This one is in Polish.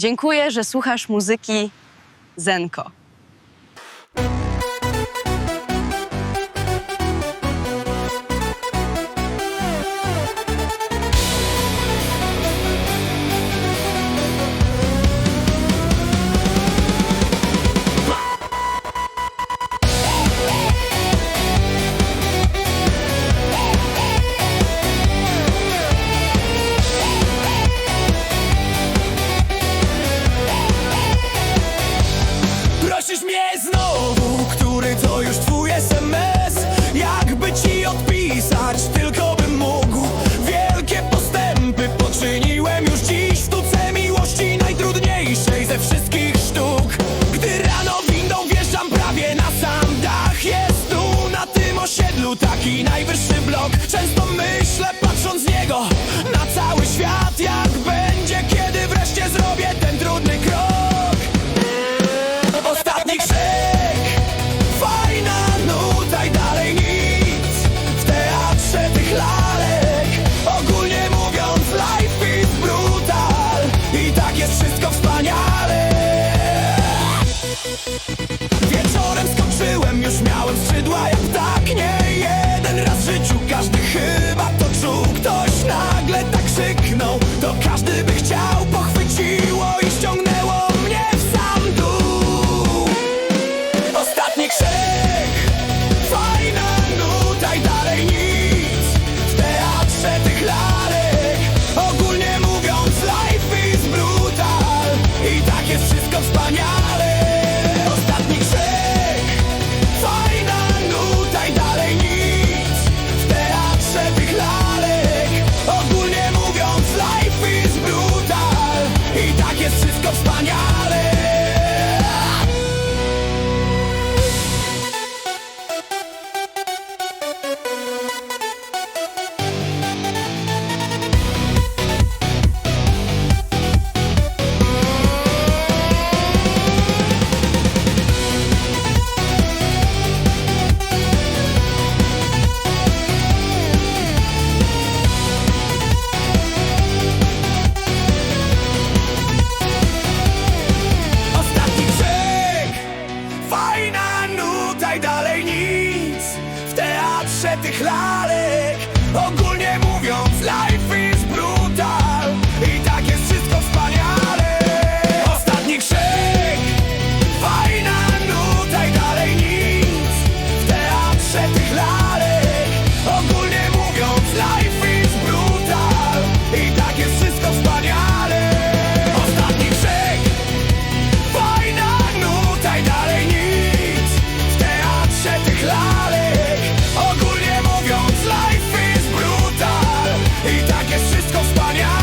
Dziękuję, że słuchasz muzyki Zenko. Najwyższy blok. Często myślę patrząc z niego Na cały świat. Ja To każdy declare wszystko wspaniałe